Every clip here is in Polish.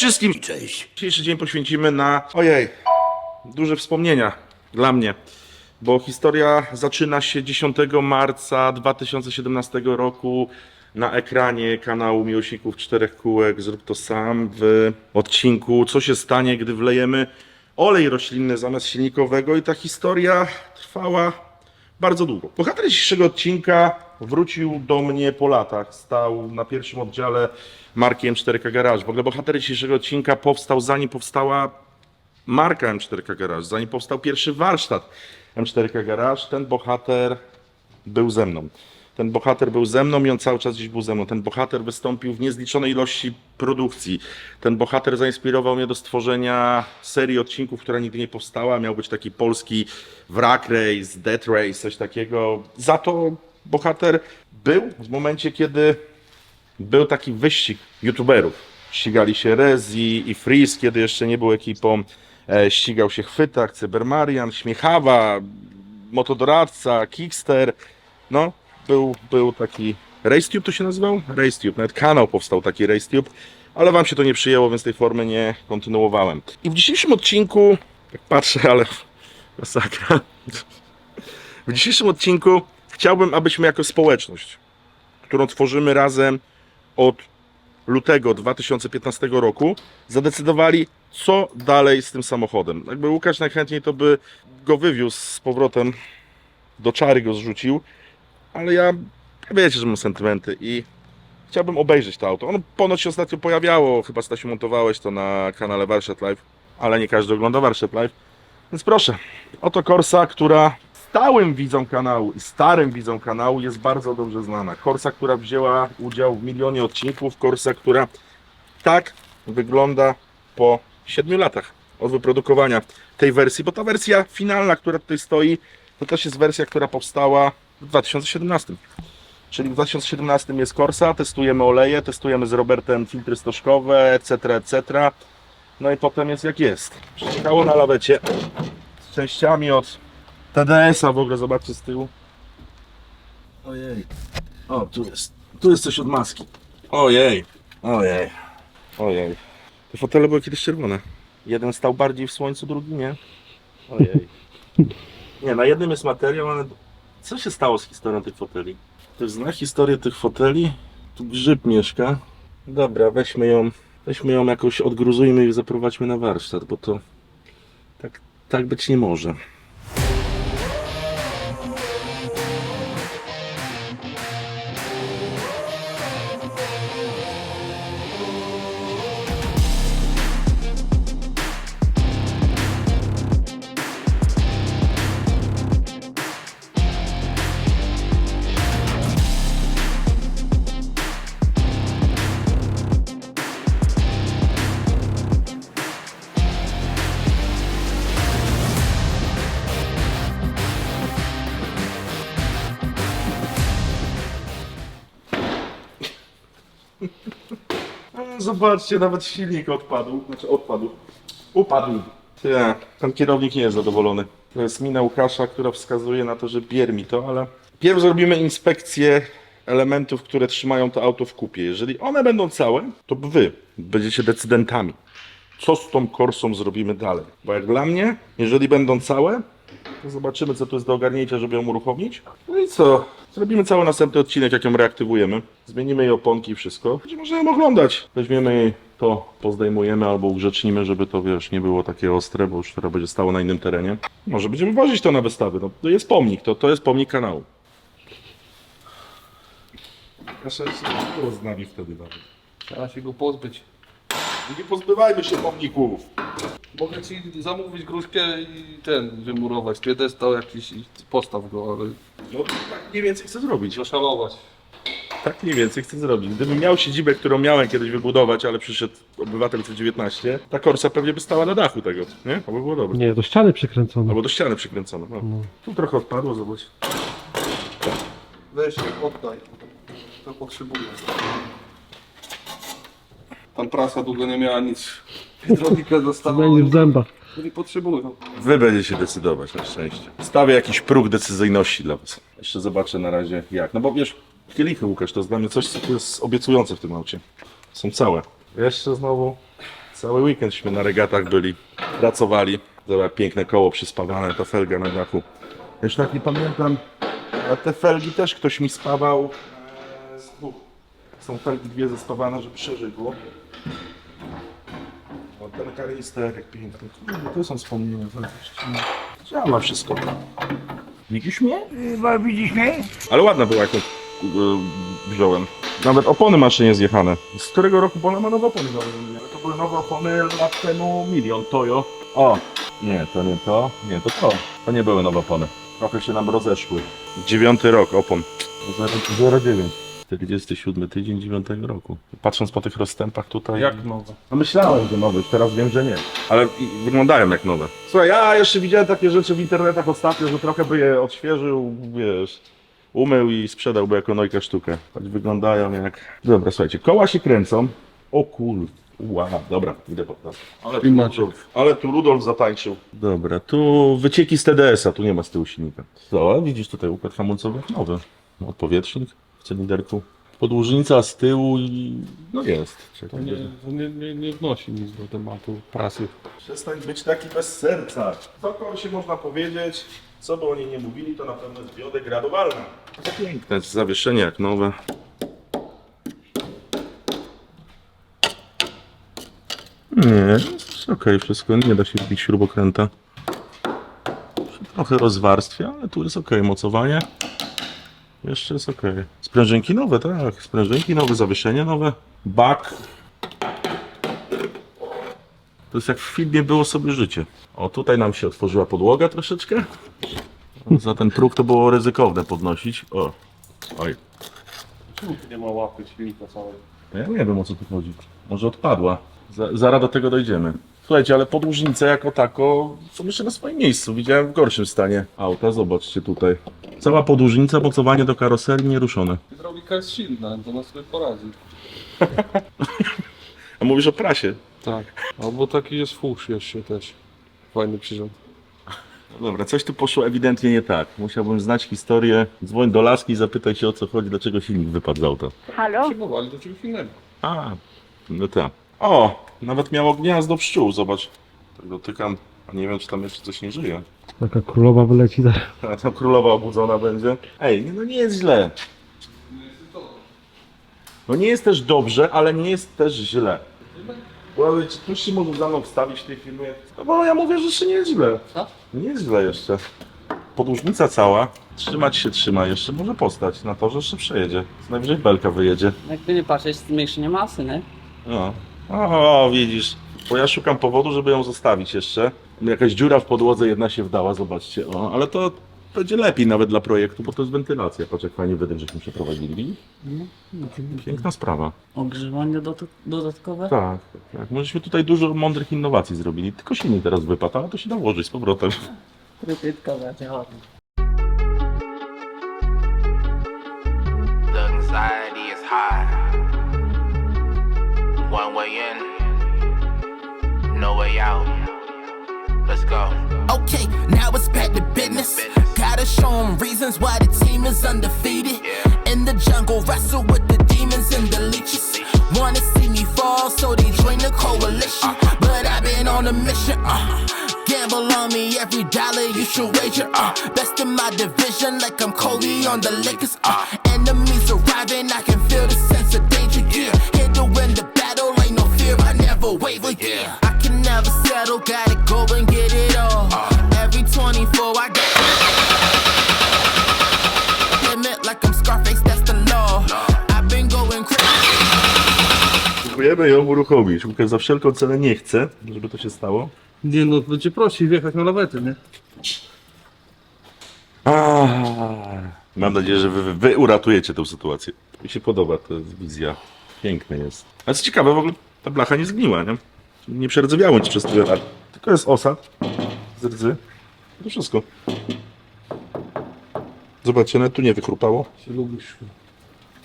wszystkim, cześć. Dzisiejszy dzień poświęcimy na, ojej, duże wspomnienia dla mnie, bo historia zaczyna się 10 marca 2017 roku na ekranie kanału Miłośników Czterech Kółek. Zrób to sam w odcinku Co się stanie, gdy wlejemy olej roślinny zamiast silnikowego i ta historia trwała bardzo długo. Bohater dzisiejszego odcinka wrócił do mnie po latach. Stał na pierwszym oddziale marki M4K Garage. W ogóle bohater dzisiejszego odcinka powstał zanim powstała marka M4K Garage, zanim powstał pierwszy warsztat M4K Garage. Ten bohater był ze mną. Ten bohater był ze mną i on cały czas gdzieś był ze mną. Ten bohater wystąpił w niezliczonej ilości produkcji. Ten bohater zainspirował mnie do stworzenia serii odcinków, która nigdy nie powstała. Miał być taki polski wrak race, death race, coś takiego. Za to bohater był w momencie, kiedy był taki wyścig youtuberów. Ścigali się Rezi i Freeze, kiedy jeszcze nie był ekipą. E, ścigał się Chwytak, Cybermarian, Śmiechawa, Motodoradca, Kickster. No, był, był taki RaceTube to się nazywał? RaceTube, nawet kanał powstał taki RaceTube, ale wam się to nie przyjęło, więc tej formy nie kontynuowałem. I w dzisiejszym odcinku, jak patrzę, ale masakra. W dzisiejszym odcinku chciałbym, abyśmy jako społeczność, którą tworzymy razem od lutego 2015 roku, zadecydowali, co dalej z tym samochodem. Jakby Łukasz najchętniej to by go wywiózł z powrotem, do czary go zrzucił, ale ja, wiecie, że mam sentymenty i chciałbym obejrzeć to auto. Ono ponoć się ostatnio pojawiało, chyba Stasiu montowałeś to na kanale Warsztat Live, ale nie każdy ogląda Warsztat Live, więc proszę, oto Corsa, która stałym widzom kanału i starym widzom kanału jest bardzo dobrze znana. Corsa, która wzięła udział w milionie odcinków, Corsa, która tak wygląda po 7 latach od wyprodukowania tej wersji, bo ta wersja finalna, która tutaj stoi, to też jest wersja, która powstała w 2017. Czyli w 2017 jest Corsa, testujemy oleje, testujemy z Robertem filtry stożkowe, etc., etc. No i potem jest jak jest. Przyjechało na lawecie z częściami od TDS-a w ogóle, zobaczcie z tyłu. Ojej. O, tu jest. Tu jest coś od maski. Ojej. Ojej. Ojej. Te fotele były kiedyś czerwone. Jeden stał bardziej w słońcu, drugi nie. Ojej. Nie, na jednym jest materiał, ale co się stało z historią tych foteli? Ktoś zna historię tych foteli? Tu grzyb mieszka. Dobra, weźmy ją, weźmy ją jakoś, odgruzujmy i zaprowadźmy na warsztat, bo to tak, tak być nie może. Zobaczcie, nawet silnik odpadł. Znaczy odpadł. Upadł. Nie, ten kierownik nie jest zadowolony. To jest mina Łukasza, która wskazuje na to, że biermi to, ale... Pierw zrobimy inspekcję elementów, które trzymają to auto w kupie. Jeżeli one będą całe, to wy będziecie decydentami. Co z tą korsą zrobimy dalej? Bo jak dla mnie, jeżeli będą całe, zobaczymy, co tu jest do ogarnięcia, żeby ją uruchomić. No i co? Zrobimy cały następny odcinek, jak ją reaktywujemy. Zmienimy jej oponki i wszystko. Będzie można ją oglądać. Weźmiemy jej to, pozdejmujemy albo ugrzecznimy, żeby to, wiesz, nie było takie ostre, bo już teraz będzie stało na innym terenie. Może będziemy wozić to na wystawy. No, to jest pomnik, to, to jest pomnik kanału. Kasza się było z nami wtedy nawet. Trzeba się go pozbyć. Nie pozbywajmy się pomników. Mogę ci zamówić gruszkę i ten, wymurować. Piedestał jakiś i postaw go, ale No tak mniej więcej chcę zrobić. zaszalować. Tak mniej więcej chcę zrobić. Gdybym miał siedzibę, którą miałem kiedyś wybudować, ale przyszedł obywatel C19, ta Corsa pewnie by stała na dachu tego, nie? To by było dobre. Nie, do ściany przykręcone. Albo do ściany przykręcona. No. No. Tu trochę odpadło, zobacz. Weź, oddaj. To potrzebuję. Tam prasa długo nie miała nic. Hydraulikę została. Będzie w zębach. Nie potrzebują. Wy będziecie decydować, na szczęście. Stawię jakiś próg decyzyjności dla was. Jeszcze zobaczę na razie jak. No bo wiesz, kielichy Łukasz, to jest dla mnie coś, co jest obiecujące w tym aucie. Są całe. Jeszcze znowu Cały weekendśmy na regatach byli, pracowali. Zobacz, piękne koło przyspawane, ta felga na dachu. Już tak nie pamiętam, a te felgi też ktoś mi spawał e, dwóch. Są felgi dwie zespawane, żeby szerzej było. Ten kanisterek piękny. Kurde, To są wspomnienia. Działa wszystko. Widzisz mnie? Chyba widzisz mnie? Ale ładna była jaką y, wziąłem. Nawet opony masz nie zjechane. Z którego roku ona ma nowe opony? Ale to były nowe opony lat temu milion Toyo. O! Nie, to nie to. Nie, to to. To nie były nowe opony. Trochę się nam rozeszły. Dziewiąty rok opon. 09. 47 tydzień dziewiątego roku. Patrząc po tych rozstępach tutaj. Jak nowe? No myślałem, że nowe, teraz wiem, że nie. Ale i- wyglądają jak nowe. Słuchaj, ja jeszcze widziałem takie rzeczy w internetach ostatnio, że trochę by je odświeżył, wiesz, umył i sprzedałby jako nojkę sztukę. Choć wyglądają jak... Dobra, słuchajcie, koła się kręcą. O kur... Wow, dobra, idę pod nas. Ale tu. Rudolf, ale tu Rudolf zatańczył. Dobra, tu wycieki z TDS-a, tu nie ma z tyłu silnika. Co, a widzisz tutaj układ hamulcowy? Nowy. Odpowietrznik w cylinderku. Podłużnica z tyłu i... no jest. To Czekaj, nie, to nie, nie, nie wnosi nic do tematu prasy. Przestań być taki bez serca. Cokolwiek się można powiedzieć, co by oni nie mówili, to na pewno jest biodegradowalne. To piękne jest zawieszenie jak nowe. Nie, jest okej wszystko, nie da się wbić śrubokręta. Się Trochę rozwarstwia, ale tu jest okej, mocowanie. Jeszcze jest okej. Sprężynki nowe, tak, sprężynki nowe, zawieszenie nowe. Bak to jest jak w filmie było sobie życie. O, tutaj nam się otworzyła podłoga troszeczkę. Za ten próg to było ryzykowne podnosić. O, oj. Czemu tu nie ma łapy silnika całej? Ja nie wiem o co tu chodzi. Może odpadła. Za, zaraz do tego dojdziemy. Słuchajcie, ale podłużnice jako tako są jeszcze na swoim miejscu. Widziałem w gorszym stanie auta. Zobaczcie tutaj. Cała podłużnica, mocowanie do karoserii nieruszone. Hydraulika jest silna, to nas sobie poradzi. A mówisz o prasie. Tak. Albo taki jest fusz jeszcze też. Fajny przyrząd. No dobra, coś tu poszło ewidentnie nie tak. Musiałbym znać historię. Dzwoń do laski i zapytaj się o co chodzi, dlaczego silnik wypadł z auta. Halo? Przyjmowali do czegoś innego. A, no tak. O, nawet miało gniazdo pszczół, zobacz. Tak dotykam, a nie wiem czy tam jeszcze coś nie żyje. Taka królowa wyleci zaraz. A tam królowa obudzona będzie. Ej, nie, no nie jest źle. No nie jest też dobrze, ale nie jest też źle. Bo czy ktoś się może za mną wstawić w tej filmie? No bo ja mówię, że jeszcze nie jest źle. Co? Nie jest źle jeszcze. Podłużnica cała. Trzymać się trzyma jeszcze, może postać na to, że jeszcze przejedzie. Co najwyżej belka wyjedzie. Jakby nie patrzeć, zmniejszenie masy, nie? No. O, widzisz. Bo ja szukam powodu, żeby ją zostawić jeszcze. Jakaś dziura w podłodze jedna się wdała, zobaczcie. O, ale to będzie lepiej nawet dla projektu, bo to jest wentylacja. Patrz jak fajnie wydech żeśmy przeprowadzili. widzisz? Piękna sprawa. Ogrzewanie do, dodatkowe? Tak, tak. Możeśmy tutaj dużo mądrych innowacji zrobili. Tylko silnik teraz wypadł, ale to się da włożyć z powrotem. Trytytka zadziała. The out. Let's go. Okay, now it's back to business. Gotta show them reasons why the team is undefeated. Yeah. In the jungle, wrestle with the demons and the leeches. Wanna see me fall, so they join the coalition. But I've been on a mission. Uh. Gamble on me, every dollar you should wager. Uh. Best in my division, like I'm Kobe on the Lakers. Uh. Enemies arriving, I can feel the sense of danger. Yeah, here to win the battle, ain't no fear, I never waver. Yeah, Settle, gotta go and get it all. Every 24, I got limit like I'm Scarface, that's the law. I've been going crazy. Próbujemy ją uruchomić. Łukasz za wszelką cenę nie chce, żeby to się stało. Nie no, będzie prościej wjechać na lawety, nie? Mam nadzieję, że wy, wy uratujecie tę sytuację. Mi się podoba, to jest wizja. Piękne jest. A co ciekawe, w ogóle ta blacha nie zgniła, nie? Nie przerdzewiało nic przez tyle lat. Tylko jest osad z rdzy. To wszystko. Zobaczcie, nawet tu nie wychrupało. Się lubisz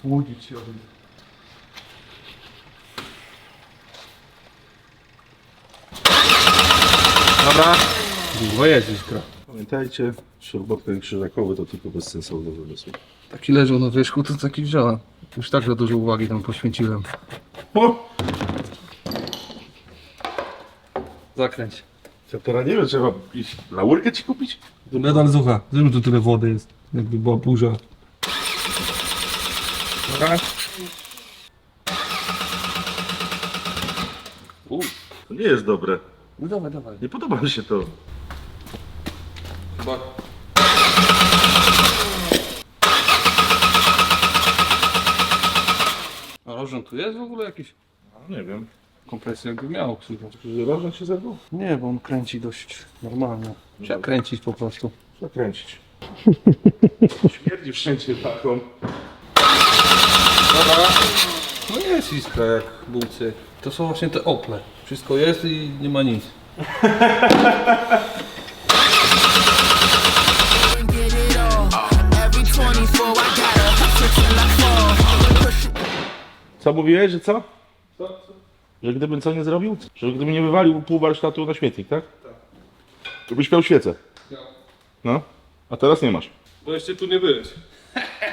łudzić się. od nich. Dobra. Długo jeździć gra. Pamiętajcie, śrubokręt krzyżakowy to tylko bezsensowny wymysł. Taki leżał na wierzchu, to taki wziąłem. Już tak za dużo uwagi tam poświęciłem. O! Zakręć. Ja teraz nie wiem, trzeba iść laurkę ci kupić? To medal zucha. Zresztą tu tyle wody jest. Jakby była burza. U, to nie jest dobre. No dawaj, dawaj. Nie podoba mi się to. Chyba... A rożen tu jest w ogóle jakiś? No, nie wiem. Kompresję jakby miał. Krzywo. Czy rożen się zerwał? Nie, bo on kręci dość normalnie. Trzeba kręcić po prostu. Zakręcić. Śmierdzi wszędzie taką. Dobra. No jest iskra jak bułcy. To są właśnie te ople. Wszystko jest i nie ma nic. and get it all. Every 24, I got a hustle till I fall. Push it. Co mówiłeś, że co? Że gdybym co nie zrobił? Że gdybym nie wywalił pół warsztatu na śmietnik, tak? Tak. To byś miał świecę. No. A teraz nie masz. Bo jeszcze tu nie byłeś.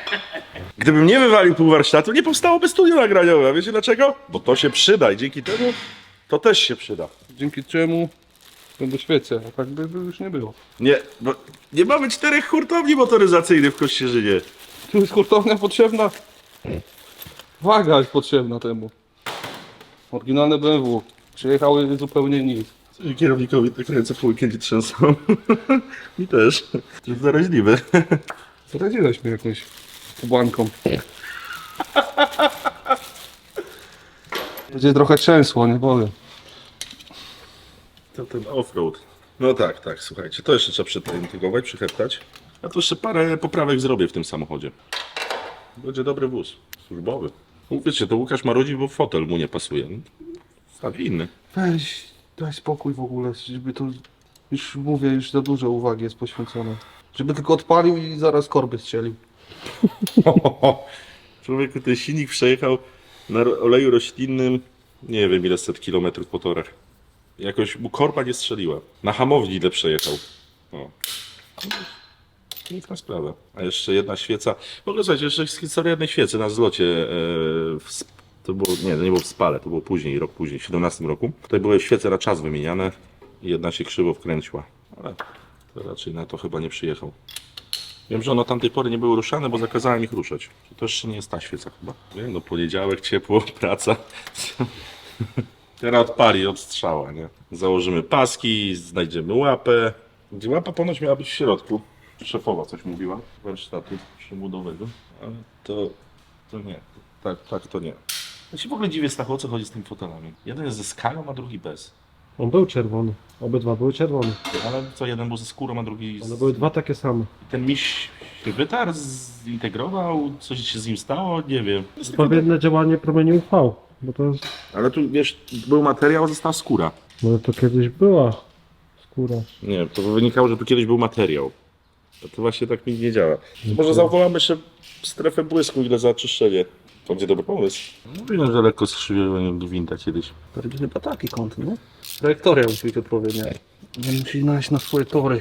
Gdybym nie wywalił pół warsztatu, nie powstałoby studio nagraniowe. A wiecie dlaczego? Bo to się przyda i dzięki temu to też się przyda. Dzięki czemu będę świecę, a tak by, by już nie było. Nie, bo nie mamy czterech hurtowni motoryzacyjnych w Kościerzynie. Tu jest hurtownia potrzebna. Waga jest potrzebna temu. Oryginalne BMW. Przyjechały zupełnie nic. Kierownikowi te ręce w weekendzie trzęsą. Mi też. To jest zaraźliwe. Zaradziłeś mnie jakąś kubłanką. Będzie trochę trzęsło, nie powiem. To ten offroad. No tak, tak, słuchajcie, to jeszcze trzeba przetegować, przycheptać. A to jeszcze parę poprawek zrobię w tym samochodzie. Będzie dobry wóz, służbowy. No, Wiecie, to Łukasz marudzi, bo fotel mu nie pasuje. No, Stawi inny. Weź, daj spokój w ogóle, żeby to... Już mówię, już za dużo uwagi jest poświęcone. Żeby tylko odpalił i zaraz korby strzelił. Człowieku, ten silnik przejechał na oleju roślinnym, nie wiem ile set kilometrów po torach. Jakoś mu korba nie strzeliła. Na hamowni ile przejechał. O. Piękna sprawa. A jeszcze jedna świeca. W ogóle jeszcze jest historia jednej świecy na zlocie. E, w, to było, nie, to nie było w Spale, to było później, rok później, w 17 roku. Tutaj były świece na czas wymieniane i jedna się krzywo wkręciła. Ale to raczej na to chyba nie przyjechał. Wiem, że one tamtej pory nie były ruszane, bo zakazałem ich ruszać. To jeszcze nie jest ta świeca chyba. Wiem, no poniedziałek, ciepło, praca. Teraz odpali od strzała, nie? Założymy paski, znajdziemy łapę. Gdzie łapa ponoć miała być w środku. Szefowa coś mówiła, warsztatu przebudowego. Ale to, to nie. Tak, tak to nie. Ja się w ogóle dziwię Stachu, o co chodzi z tymi fotelami. Jeden jest ze skalą, a drugi bez. On był czerwony. Obydwa były czerwone. Ale co, jeden był ze skórą, a drugi z... One były dwa takie same. Ten miś się wytarł, zintegrował, coś się z nim stało, nie wiem. Odpowiednie działanie promieni UV. Bo to jest... Ale tu wiesz, był materiał, a została skóra. No to kiedyś była skóra. Nie, to wynikało, że tu kiedyś był materiał. A to właśnie tak mi nie działa. Może zawołamy jeszcze strefę błysku, ile za oczyszczenie. To będzie dobry pomysł. Mówiłem, że lekko skrzywiłem gwinta kiedyś. To będzie chyba taki kąt, nie? Trajektoria musi być odpowiednia. Nie musi znaleźć na swoje tory.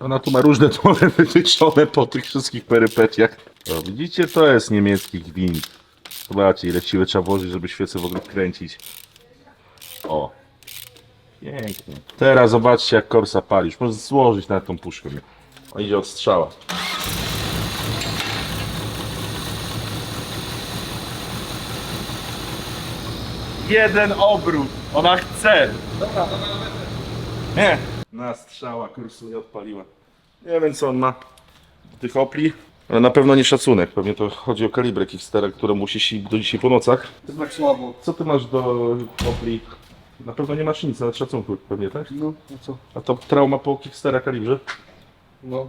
Ona tu ma różne tory wytyczone po tych wszystkich perypetiach. O, widzicie, to jest niemiecki gwint. Zobaczcie, ile siły trzeba włożyć, żeby świecę w ogóle kręcić. O. Pięknie. Teraz zobaczcie, jak korsa pali. Już można złożyć na tą puszkę. Idzie od strzała. Jeden obrót. Ona chce. Nie. Na strzała kursu nie odpaliła. Nie wiem co on ma do tych opli. Ale na pewno nie szacunek. Pewnie to chodzi o kalibrę Kickstera, które musi się do dzisiaj po nocach. To jest tak słabo. Co ty masz do opli? Na pewno nie masz nic, ale szacunku pewnie, tak? No, no co? A to trauma po Kickstera kalibrze? No.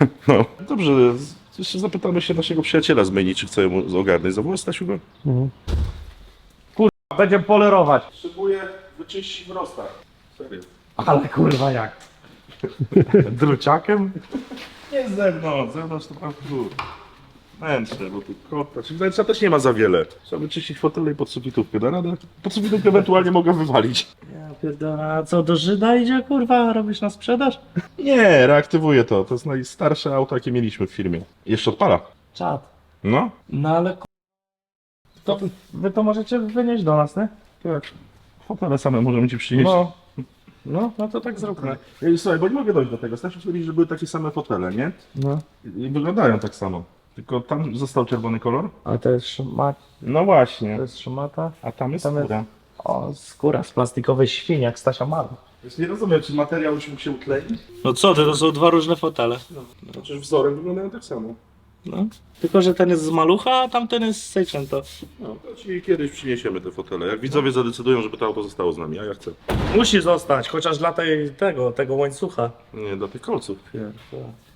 No. Dobrze, jeszcze zapytamy się naszego przyjaciela z menu, czy chce mu ogarnąć. Zawołać Stasiu go? Mhm. Będziemy polerować. Potrzebuję wyczyścić w rostach. Serio. Ale kurwa jak? Druciakiem? Nie z zewnątrz, zewnątrz to pan tu. Wnętrze, bo tu kota, czyli wnętrza też nie ma za wiele. Trzeba wyczyścić fotele i podsufitówkę, da radę? Podsufitówkę ewentualnie mogę wywalić. Ja pierdolę, a co do Żyda idzie kurwa? Robisz na sprzedaż? Nie, reaktywuję to. To jest najstarsze auto, jakie mieliśmy w firmie. Jeszcze odpala. Czad. No? No ale ku- to wy to możecie wynieść do nas, nie? Tak. Fotele same możemy ci przynieść. No. No, no to tak zróbmy. Słuchaj, bo nie mogę dojść do tego. Stasiu twierdzi, że były takie same fotele, nie? No, I wyglądają tak samo. Tylko tam został czerwony kolor. ale to jest szmat, No właśnie. to jest szmata. A tam jest Tam jest- skóra. O, skóra z plastikowej świni, jak Stasia Marł. Więc nie rozumiem, czy materiał już mógł się ukleić. No co ty, to są dwa różne fotele. Chociaż wzorem wyglądają tak samo. No. Tylko, że ten jest z malucha, a tamten jest z Seicento. No, to ci kiedyś przyniesiemy te fotele. Jak widzowie zadecydują, żeby to auto zostało z nami, a ja chcę. Musi zostać, chociaż dla tej, tego, tego łańcucha. Nie, dla tych kolców.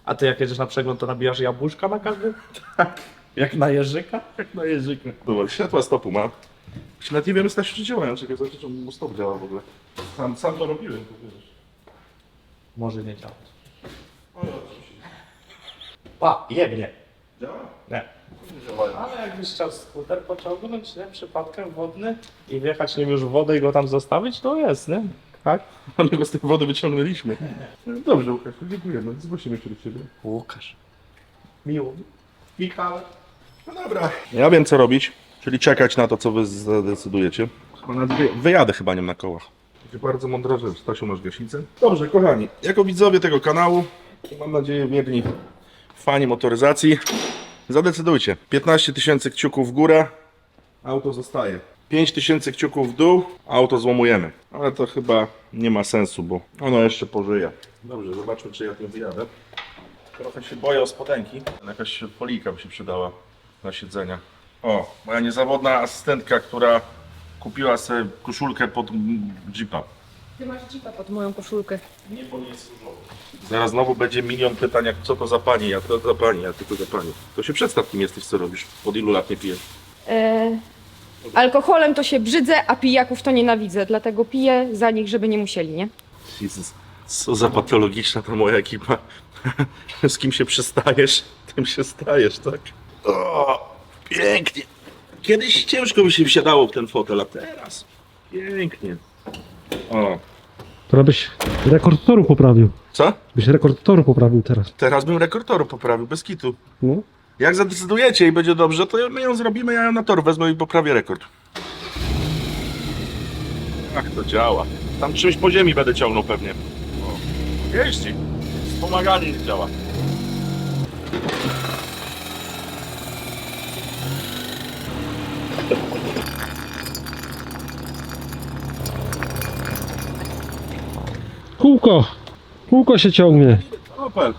A ty jak jedziesz na przegląd, to nabijasz jabłuszka na każdym? Tak. Jak na jeżyka? Jak na jeżyka. Dobra, światła stopu ma. Jeszcze nawet nie wiemy, Stasiu, czy działają. Czekaj, zobaczę, czy mu stop działa w ogóle. Sam, sam to robiłem, to wiesz. Może nie działać. Pa, jebnie. Działa? Nie. Ale jakbyś chciał skuter pociągnąć, nie? Przypadkiem wodny i wjechać nim już w wodę i go tam zostawić, to jest, nie? Tak? A my go z tej wody wyciągnęliśmy. Dobrze, Łukasz, dziękujemy. Zgłosimy się do ciebie. Łukasz. Miło. Michał. No dobra. Ja wiem, co robić, czyli czekać na to, co wy zadecydujecie. Wyjadę chyba nim na kołach. Bardzo mądra rzecz. Stasiu, masz gaśnicę? Dobrze, kochani. Jako widzowie tego kanału, mam nadzieję wierni fani motoryzacji, zadecydujcie. 15 tysięcy kciuków w górę, auto zostaje. 5 tysięcy kciuków w dół, auto złomujemy. Ale to chyba nie ma sensu, bo ono jeszcze pożyje. Dobrze, zobaczmy, czy ja tym wyjadę. Trochę się boję o spodenki. Jakaś folika by się przydała na siedzenia. O, moja niezawodna asystentka, która kupiła sobie koszulkę pod Jeepa. Ty masz jeepa pod moją koszulkę. Nie, bo nie jest różowy. Zaraz znowu będzie milion pytań, jak co to za pani, ja to za pani, ja tylko za pani. To się przedstaw, kim jesteś, co robisz. Od ilu lat nie pijesz? E, alkoholem to się brzydzę, a pijaków to nienawidzę, dlatego piję za nich, żeby nie musieli, nie? Jezus, co za patologiczna ta moja ekipa. Z kim się przestajesz, tym się stajesz, tak? O, pięknie. Kiedyś ciężko by się wsiadało w ten fotel, a teraz pięknie. O, To byś rekord toru poprawił. co? Byś rekord toru poprawił teraz. Teraz bym rekordoru poprawił, bez kitu. No. Jak zadecydujecie i będzie dobrze, to my ją zrobimy, ja ją na tor wezmę i poprawię rekord. Jak to działa? Tam czymś po ziemi będę ciągnął pewnie. O, jeździ. Wspomaganie nie działa. Kółko! Kółko się ciągnie. Opel.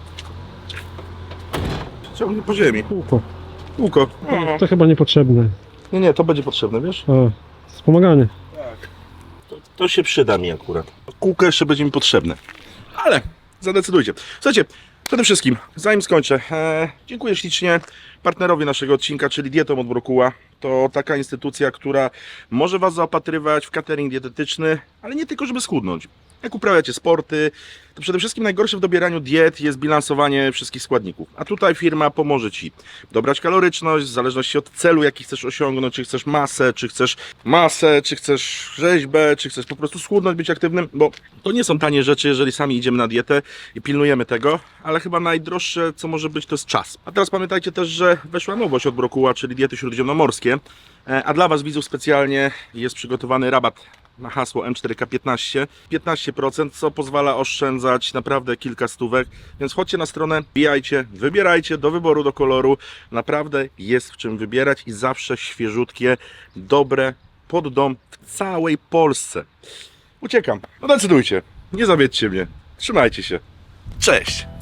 Ciągnie po ziemi. Kółko. Kółko. To chyba niepotrzebne. Nie, nie, to będzie potrzebne, wiesz? A, wspomaganie. To, to się przyda mi akurat. Kółko jeszcze będzie mi potrzebne. Ale zadecydujcie. Słuchajcie, przede wszystkim, zanim skończę, e, dziękuję ślicznie partnerowi naszego odcinka, czyli Dietą od Brokuła. To taka instytucja, która może Was zaopatrywać w catering dietetyczny, ale nie tylko, żeby schudnąć. Jak uprawiacie sporty, to przede wszystkim najgorsze w dobieraniu diet jest bilansowanie wszystkich składników. A tutaj firma pomoże Ci dobrać kaloryczność w zależności od celu, jaki chcesz osiągnąć, czy chcesz masę, czy chcesz masę, czy chcesz rzeźbę, czy chcesz po prostu schudnąć, być aktywnym, bo to nie są tanie rzeczy, jeżeli sami idziemy na dietę i pilnujemy tego, ale chyba najdroższe, co może być, to jest czas. A teraz pamiętajcie też, że weszła nowość od Brokuła, czyli diety śródziemnomorskie, E, a dla Was widzów specjalnie jest przygotowany rabat na hasło M4K15 15%, co pozwala oszczędzać naprawdę kilka stówek. Więc chodźcie na stronę, bijajcie, wybierajcie do wyboru, do koloru. Naprawdę jest w czym wybierać i zawsze świeżutkie, dobre, pod dom w całej Polsce. Uciekam. No decydujcie. Nie zawiedźcie mnie. Trzymajcie się. Cześć!